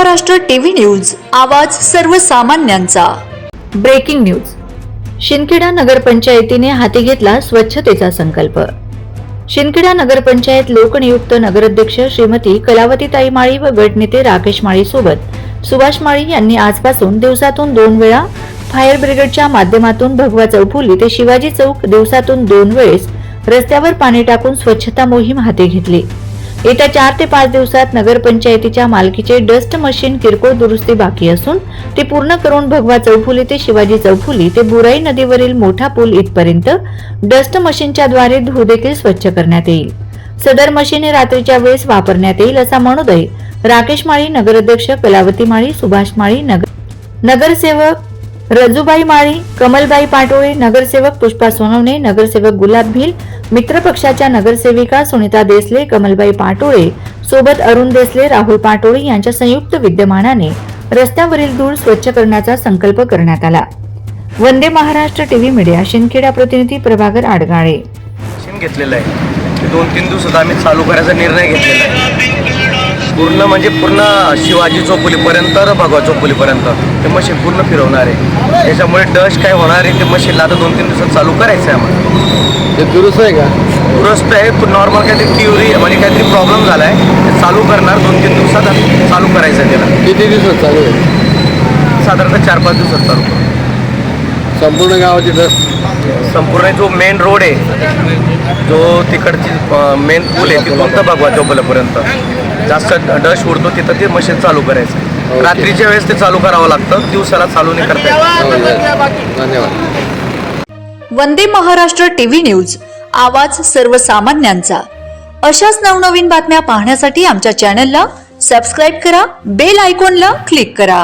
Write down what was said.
Maharashtra TV news आवाज सर्वसामान्यांचा. Breaking news. Shindkheda नगरपंचायतीने हाती घेतला स्वच्छतेचा संकल्प. शिंदखेडा नगरपंचायत लोकनियुक्त नगराध्यक्ष श्रीमती कलावतीताई माळी व गटनेते राकेश माळी सोबत सुभाष माळी यांनी आजपासून दिवसातून दोन वेळा फायर ब्रिगेडच्या माध्यमातून भगवा चौफुली ते शिवाजी चौक दिवसातून दोन वेळेस रस्त्यावर पाणी टाकून स्वच्छता मोहीम हाती घेतली. येत्या चार ते पाच दिवसात नगरपंचायतीच्या मालकीचे डस्ट मशीन किरकोळ दुरुस्ती बाकी असून ते पूर्ण करून भगवा चौफुली ते शिवाजी चौफुली ते बुराई नदीवरील मोठा पूल इथपर्यंत डस्ट मशीनच्या द्वारे धू देखील स्वच्छ करण्यात येईल. सदर मशीन हे रात्रीच्या वेळेस वापरण्यात येईल असा मनोदय राकेश माळी नगराध्यक्ष कलावती माळी सुभाष माळी नगर नगरसेवक रजूबाई माळी कमलबाई पाटोळे नगरसेवक पुष्पा सोनवणे नगरसेवक गुलाब भिल मित्रपक्षाच्या नगरसेविका सुनीता देसले कमलबाई पाटोळे सोबत अरुण देसले राहुल पाटोळे यांच्या संयुक्त विद्यमानाने रस्त्यावरील धूळ स्वच्छ करण्याचा संकल्प करण्यात आला. वंदे महाराष्ट्र टीव्ही मीडिया शिंदखेडा प्रतिनिधी प्रभाकर आडगाळे घेतलेला आहे. दोन तीन दिवसात आम्ही चालू करायचा निर्णय घेतलेला आहे. पूर्ण म्हणजे पूर्ण शिवाजी चौफुलीपर्यंत तर भगवा चौफुलीपर्यंत ते मशीन पूर्ण फिरवणार आहे. त्याच्यामुळे डस्ट काय होणार आहे ते मशीनला आता दोन तीन दिवसात चालू करायचं आहे आम्हाला. ते दुरुस्त आहे का? दुरुस्त आहे तो नॉर्मल काहीतरी थिओरी म्हणजे काहीतरी प्रॉब्लेम झाला आहे ते चालू करणार दोन तीन दिवसात चालू करायचं आहे त्याला. किती दिवसात चालू आहे? साधारणतः चार पाच दिवसात चालू. करू. संपूर्ण गावाची डस्ट संपूर्ण जो मेन रोड आहे जो तिकडची मेन पूल आहे तिथून तर भगवा चौपल्यापर्यंत जास्त डस्ट उडतो तिथं ते मशीन चालू करायचं. रात्रीच्या वेळेस ते चालू करावं लागतं दिवसाला चालू नाही करता हो. धन्यवाद वंदे महाराष्ट्र टीव्ही न्यूज आवाज सर्वसामान्यांचा. अशाच नवनवीन बातम्या पाहण्यासाठी आमच्या चॅनलला सबस्क्राईब करा बेल आयकॉनला क्लिक करा.